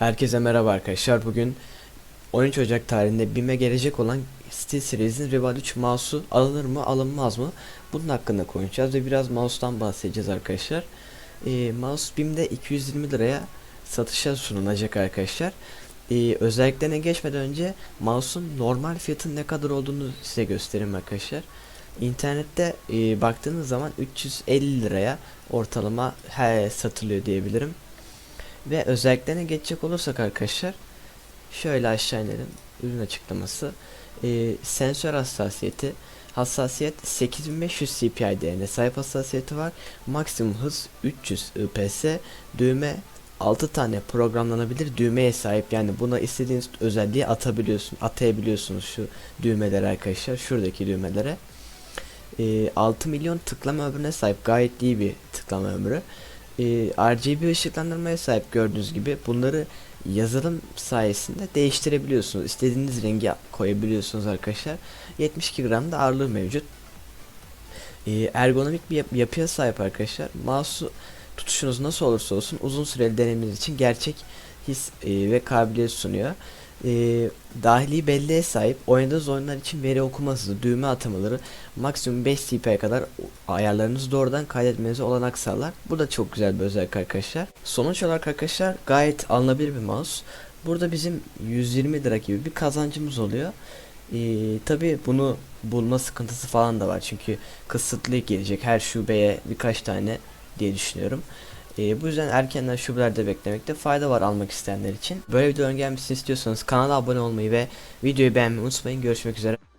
Herkese merhaba arkadaşlar. Bugün 13 Ocak tarihinde BİM'e gelecek olan SteelSeries'in Rival 3 mouse'u alınır mı alınmaz mı? Bunun hakkında konuşacağız ve biraz mouse'tan bahsedeceğiz arkadaşlar. Ee, mouse BİM'de 220 liraya satışa sunulacak arkadaşlar. Ee, özelliklerine geçmeden önce mouse'un normal fiyatının ne kadar olduğunu size göstereyim arkadaşlar. İnternette e, baktığınız zaman 350 liraya ortalama he, satılıyor diyebilirim. Ve özelliklerine geçecek olursak arkadaşlar şöyle aşağı inelim ürün açıklaması. Ee, sensör hassasiyeti. Hassasiyet 8500 CPI değerine sahip hassasiyeti var. Maksimum hız 300 IPS düğme 6 tane programlanabilir düğmeye sahip. Yani buna istediğiniz özelliği atabiliyorsun atayabiliyorsunuz şu düğmeleri arkadaşlar şuradaki düğmelere. Ee, 6 milyon tıklama ömrüne sahip. Gayet iyi bir tıklama ömrü e, RGB ışıklandırmaya sahip gördüğünüz gibi bunları yazılım sayesinde değiştirebiliyorsunuz. İstediğiniz rengi koyabiliyorsunuz arkadaşlar. 72 gram da ağırlığı mevcut. E, ergonomik bir yap- yapıya sahip arkadaşlar. Mouse'u tutuşunuz nasıl olursa olsun uzun süreli denemeniz için gerçek his e, ve kabiliyet sunuyor. E, dahili belleğe sahip oynadığınız oyunlar için veri okuma hızı, düğme atamaları maksimum 5 CP'ye kadar ayarlarınızı doğrudan kaydetmenize olanak sağlar. Bu da çok güzel bir özellik arkadaşlar. Sonuç olarak arkadaşlar gayet alınabilir bir mouse. Burada bizim 120 lira gibi bir kazancımız oluyor. Ee, Tabi bunu bulma sıkıntısı falan da var çünkü kısıtlı gelecek her şubeye birkaç tane diye düşünüyorum. Ee, bu yüzden erkenden şubelerde beklemekte fayda var almak isteyenler için. Böyle videoların gelmesini istiyorsanız kanala abone olmayı ve videoyu beğenmeyi unutmayın. Görüşmek üzere.